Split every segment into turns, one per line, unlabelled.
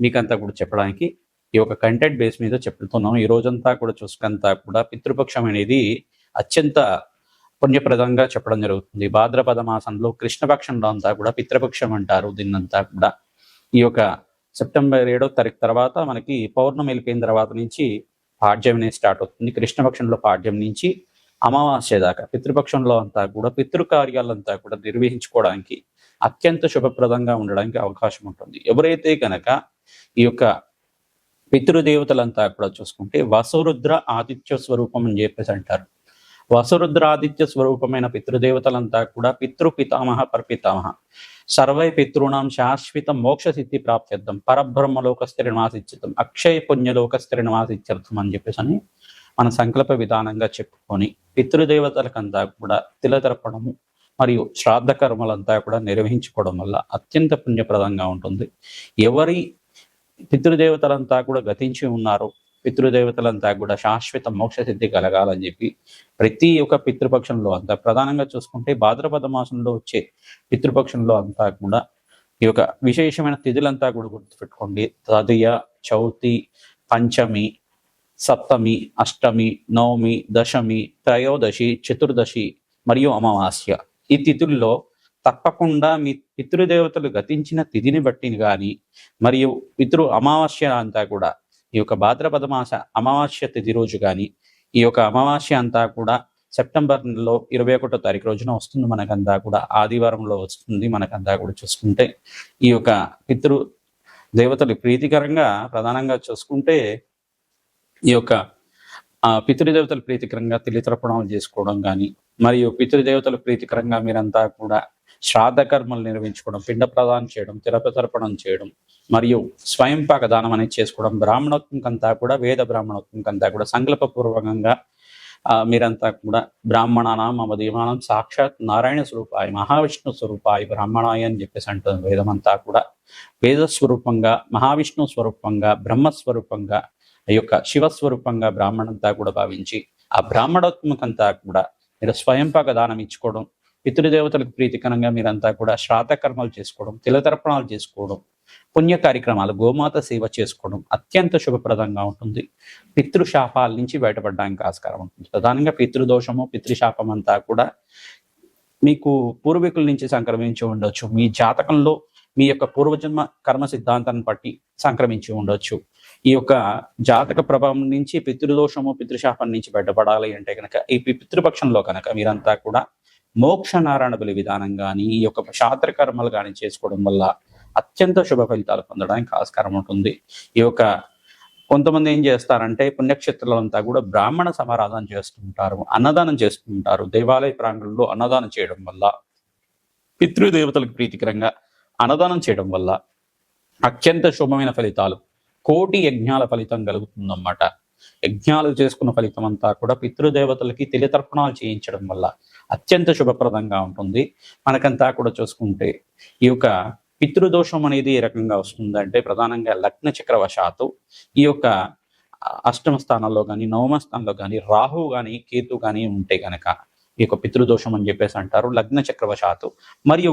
మీకంతా కూడా చెప్పడానికి ఈ యొక్క కంటెంట్ బేస్ మీద చెప్తున్నాం. ఈ రోజంతా కూడా చూసుకంతా కూడా పితృపక్షం అనేది అత్యంత పుణ్యప్రదంగా చెప్పడం జరుగుతుంది. భాద్రపద మాసంలో కృష్ణపక్షంలో అంతా కూడా పితృపక్షం అంటారు దీన్నంతా కూడా. ఈ యొక్క సెప్టెంబర్ ఏడో తారీఖు తర్వాత మనకి పౌర్ణమి వెళ్ళిపోయిన తర్వాత నుంచి పాడ్యం అనేది స్టార్ట్ అవుతుంది. కృష్ణపక్షంలో పాడ్యం నుంచి అమావాస్య దాకా పితృపక్షంలో అంతా కూడా పితృకార్యాలంతా కూడా నిర్వహించుకోవడానికి అత్యంత శుభప్రదంగా ఉండడానికి అవకాశం ఉంటుంది. ఎవరైతే కనుక ఈ యొక్క పితృదేవతలంతా కూడా చూసుకుంటే వసురుద్ర ఆదిత్య స్వరూపం అని చెప్పేసి అంటారు. వసురుద్ర ఆదిత్య స్వరూపమైన పితృదేవతలంతా కూడా పితృ పితామహ పరపితామహ. సర్వై పితృణం శాశ్వత మోక్ష సిద్ధి ప్రాప్త్యర్థం పరబ్రహ్మలోక స్థిరనివాసిత్యర్థం అక్షయ పుణ్యలోక స్థిరనివాసిత్యర్థం అని చెప్పేసి అని మన సంకల్ప విధానంగా చెప్పుకొని పితృదేవతలకంతా కూడా తిలతరపడము మరియు శ్రాద్ధ కర్మలంతా కూడా నిర్వహించుకోవడం వల్ల అత్యంత పుణ్యప్రదంగా ఉంటుంది. ఎవరి పితృదేవతలంతా కూడా గతించి ఉన్నారు. పితృదేవతలంతా కూడా శాశ్వత మోక్ష సిద్ధి కలగాలని చెప్పి ప్రతి ఒక్క పితృపక్షంలో అంతా ప్రధానంగా చూసుకుంటే భాద్రపద మాసంలో వచ్చే పితృపక్షంలో అంతా కూడా ఈ యొక్క విశేషమైన తిథులంతా కూడా గుర్తుపెట్టుకోండి. తదియ చౌతి పంచమి సప్తమి అష్టమి నవమి దశమి త్రయోదశి చతుర్దశి మరియు అమావాస్య. ఈ తిథుల్లో తప్పకుండా మీ పితృదేవతలు గతించిన తిథిని బట్టి కానీ మరియు పితృ అమావాస్య అంతా కూడా ఈ యొక్క భాద్రపద మాస అమావాస్య తిథి రోజు కానీ ఈ యొక్క అమావాస్య అంతా కూడా సెప్టెంబర్ నెలలో ఇరవై ఒకటో తారీఖు రోజున వస్తుంది మనకంతా కూడా ఆదివారంలో వస్తుంది మనకంతా కూడా చూసుకుంటే ఈ యొక్క పితృ దేవతలు ప్రీతికరంగా ప్రధానంగా చూసుకుంటే ఈ యొక్క పితృదేవతలు ప్రీతికరంగా తెలితరపణం చేసుకోవడం కానీ మరియు పితృదేవతలు ప్రీతికరంగా మీరంతా కూడా శ్రాద్ధ కర్మలు నిర్వహించుకోవడం పిండ ప్రదానం చేయడం తిరపతర్పణం చేయడం మరియు స్వయం పాక దానం అనేది చేసుకోవడం బ్రాహ్మణోత్వం కంతా కూడా వేద బ్రాహ్మణోత్వం కంతా కూడా సంకల్పపూర్వకంగా ఆ, మీరంతా కూడా బ్రాహ్మణానాం మమ దీమానం సాక్షాత్ నారాయణ స్వరూపాయ మహావిష్ణు స్వరూపాయ బ్రాహ్మణాయ అని చెప్పేసి అంటుంది వేదమంతా కూడా. వేద స్వరూపంగా మహావిష్ణు స్వరూపంగా బ్రహ్మ స్వరూపంగా ఈ యొక్క శివస్వరూపంగా బ్రాహ్మణంతా కూడా భావించి ఆ బ్రాహ్మణోత్మకంతా కూడా మీరు స్వయంపాక దానం ఇచ్చుకోవడం పితృదేవతలకు ప్రీతికరంగా మీరంతా కూడా శ్రాతకర్మలు చేసుకోవడం తిలతర్పణాలు చేసుకోవడం పుణ్య కార్యక్రమాలు గోమాత సేవ చేసుకోవడం అత్యంత శుభప్రదంగా ఉంటుంది. పితృశాపాల నుంచి బయటపడడానికి ఆస్కారం ఉంటుంది. ప్రధానంగా పితృదోషము పితృశాపం అంతా కూడా మీకు పూర్వీకుల నుంచి సంక్రమించి ఉండొచ్చు. మీ జాతకంలో మీ యొక్క పూర్వజన్మ కర్మ సిద్ధాంతాన్ని బట్టి సంక్రమించి ఉండొచ్చు. ఈ యొక్క జాతక ప్రభావం నుంచి పితృదోషము పితృశాపం నుంచి బయటపడాలి అంటే కనుక ఈ పితృపక్షంలో కనుక మీరంతా కూడా మోక్ష నారాయణ బలి విధానం కానీ ఈ యొక్క శాస్త్రకర్మలు కానీ చేసుకోవడం వల్ల అత్యంత శుభ ఫలితాలు పొందడానికి ఆస్కారం ఉంటుంది. ఈ యొక్క కొంతమంది ఏం చేస్తారంటే పుణ్యక్షేత్రాలంతా కూడా బ్రాహ్మణ సమారాధన చేస్తుంటారు అన్నదానం చేస్తుంటారు. దేవాలయ ప్రాంగణంలో అన్నదానం చేయడం వల్ల పితృదేవతలకు ప్రీతికరంగా అన్నదానం చేయడం వల్ల అత్యంత శుభమైన ఫలితాలు కోటి యజ్ఞాల ఫలితం కలుగుతుందన్నమాట. యజ్ఞాలు చేసుకున్న ఫలితం అంతా కూడా పితృదేవతలకి తెలియతర్పణాలు చేయించడం వల్ల అత్యంత శుభప్రదంగా ఉంటుంది. మనకంతా కూడా చూసుకుంటే ఈ యొక్క పితృదోషం అనేది ఏ రకంగా వస్తుందంటే ప్రధానంగా లగ్న చక్రవశాత్తు ఈ యొక్క అష్టమ స్థానంలో కానీ నవమ స్థానంలో కానీ రాహు కానీ కేతు కానీ ఉంటే గనక ఈ యొక్క పితృదోషం అని చెప్పేసి అంటారు లగ్న చక్రవశాత్తు. మరియు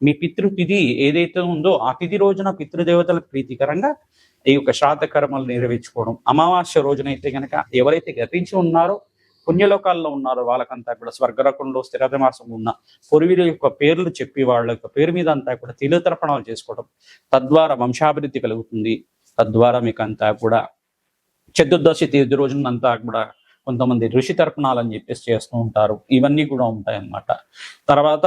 మీ పితృతిథి ఏదైతే ఉందో ఆ తిథి రోజున పితృదేవతల ప్రీతికరంగా ఈ యొక్క శ్రాద్ధ కర్మలు నెరవేర్చుకోవడం. అమావాస్య రోజునైతే కనుక ఎవరైతే గతించి ఉన్నారో పుణ్యలోకాల్లో ఉన్నారో వాళ్ళకంతా కూడా స్వర్గరకంలో స్థిరమాసం ఉన్న పూర్వీల యొక్క పేర్లు చెప్పి వాళ్ళ యొక్క పేరు మీద అంతా కూడా తిలుతర్పణాలు చేసుకోవడం తద్వారా వంశాభివృద్ధి కలుగుతుంది. తద్వారా మీకు అంతా కూడా చతుర్దశి తీర్థి రోజునంతా కూడా కొంతమంది ఋషి తర్పణాలు అని చెప్పేసి చేస్తూ ఉంటారు. ఇవన్నీ కూడా ఉంటాయన్నమాట. తర్వాత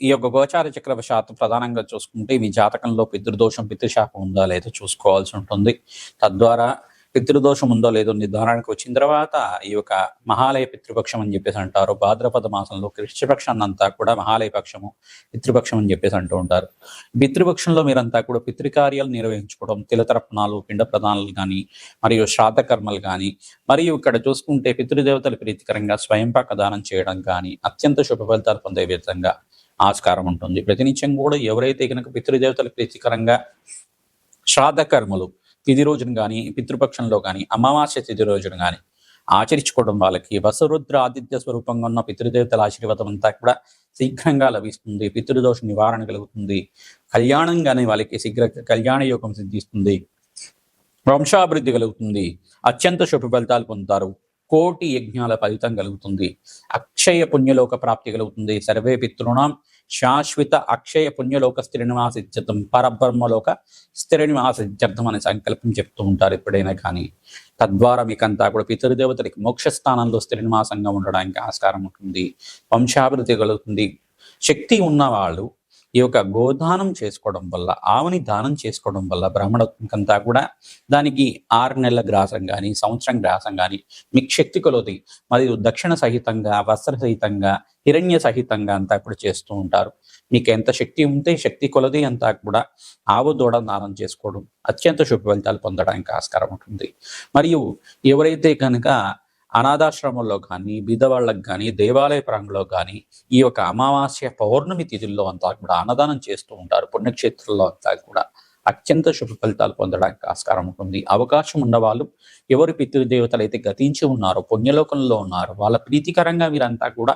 ఈ యొక్క గోచార చక్ర శాతం ప్రధానంగా చూసుకుంటే మీ జాతకంలో పితృదోషం పితృశాపం ఉందా లేదో చూసుకోవాల్సి ఉంటుంది. తద్వారా పితృదోషం ఉందో లేదో నిర్ధారణకు వచ్చిన తర్వాత ఈ యొక్క మహాలయ పితృపక్షం అని చెప్పేసి అంటారు. భాద్రపద మాసంలో కృష్ణపక్షాన్ని అంతా కూడా మహాలయ పక్షము పితృపక్షం అని చెప్పేసి అంటూ ఉంటారు. పితృపక్షంలో మీరంతా కూడా పితృకార్యాలు నిర్వహించుకోవడం తిలతర్పణాలు పిండ ప్రదానాలు కానీ మరియు శ్రాద్ధ కర్మలు కానీ మరియు ఇక్కడ చూసుకుంటే పితృదేవతలు ప్రీతికరంగా స్వయంపాక దానం చేయడం కానీ అత్యంత శుభ ఫలితాలు పొందే విధంగా ఆస్కారం ఉంటుంది. ప్రతినిత్యం కూడా ఎవరైతే కనుక పితృదేవతల ప్రీతికరంగా శ్రాద్ధ కర్మలు తిథి రోజున కానీ పితృపక్షంలో కానీ అమావాస్య తిథి రోజున కానీ ఆచరించుకోవడం వాళ్ళకి వసరుద్ర ఆదిత్య స్వరూపంగా ఉన్న పితృదేవతల ఆశీర్వాదం అంతా కూడా శీఘ్రంగా లభిస్తుంది. పితృదోష నివారణ కలుగుతుంది. కళ్యాణంగానే వాళ్ళకి శీఘ్ర కళ్యాణ యోగం సిద్ధిస్తుంది. వంశాభివృద్ధి కలుగుతుంది. అత్యంత శుభ ఫలితాలు పొందుతారు. కోటి యజ్ఞాల ఫలితం కలుగుతుంది. అక్షయ పుణ్యలోక ప్రాప్తి కలుగుతుంది. సర్వే పితృణాం శాశ్వత అక్షయ పుణ్యలోక స్థిర పరబ్రహ్మలోక స్థిర అనే సంకల్పం చెప్తూ ఉంటారు ఎప్పుడైనా కానీ. తద్వారా మీకంతా కూడా పితృదేవతలకి మోక్ష స్థానంలో స్థిర ఉండడానికి ఆస్కారం ఉంటుంది. వంశాభివృద్ధి కలుగుతుంది. శక్తి ఉన్నవాళ్ళు ఈ యొక్క గోదానం చేసుకోవడం వల్ల ఆవుని దానం చేసుకోవడం వల్ల బ్రాహ్మణంతా కూడా దానికి ఆరు నెలల గ్రాసం కానీ సంవత్సరం గ్రాసం కానీ మీకు శక్తి కొలది. మరియు దక్షిణ సహితంగా వస్త్ర సహితంగా హిరణ్య సహితంగా అంతా కూడా చేస్తూ ఉంటారు. మీకు ఎంత శక్తి ఉంటే శక్తి కొలది అంతా కూడా ఆవు దూడ దానం చేసుకోవడం అత్యంత శుభ ఫలితాలు పొందడానికి ఆస్కారం ఉంటుంది. మరియు ఎవరైతే కనుక అనాథాశ్రమంలో కానీ బీదవాళ్ళకు కానీ దేవాలయ ప్రాంగంలో కానీ ఈ యొక్క అమావాస్య పౌర్ణమి తిథుల్లో అంతా కూడా అన్నదానం చేస్తూ ఉంటారు. పుణ్యక్షేత్రంలో అంతా కూడా అత్యంత శుభ ఫలితాలు పొందడానికి ఆస్కారం ఉంటుంది. అవకాశం ఉన్నవాళ్ళు ఎవరు పితృదేవతలు అయితే గతించి ఉన్నారో పుణ్యలోకంలో ఉన్నారో వాళ్ళ ప్రీతికరంగా మీరంతా కూడా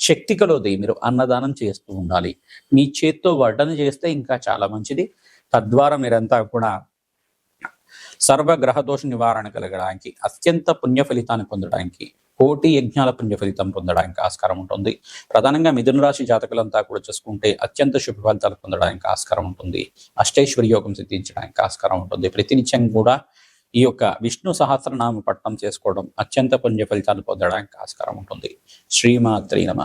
శక్తి కలోది మీరు అన్నదానం చేస్తూ ఉండాలి. మీ చేత్తో వడ్డన చేస్తే ఇంకా చాలా మంచిది. తద్వారా మీరంతా కూడా సర్వగ్రహ దోష నివారణ కలగడానికి అత్యంత పుణ్య ఫలితాన్ని పొందడానికి కోటి యజ్ఞాల పుణ్య ఫలితం పొందడానికి ఆస్కారం ఉంటుంది. ప్రధానంగా మిథున రాశి జాతకులంతా కూడా చూసుకుంటే అత్యంత శుభ ఫలితాలు పొందడానికి ఆస్కారం ఉంటుంది. అష్టేశ్వరి యోగం సిద్ధించడానికి ఆస్కారం ఉంటుంది. ప్రతినిత్యం కూడా ఈ యొక్క విష్ణు సహస్రనామ పట్టణం చేసుకోవడం అత్యంత పుణ్య ఫలితాలు పొందడానికి ఆస్కారం ఉంటుంది. శ్రీమాత్రి నమ.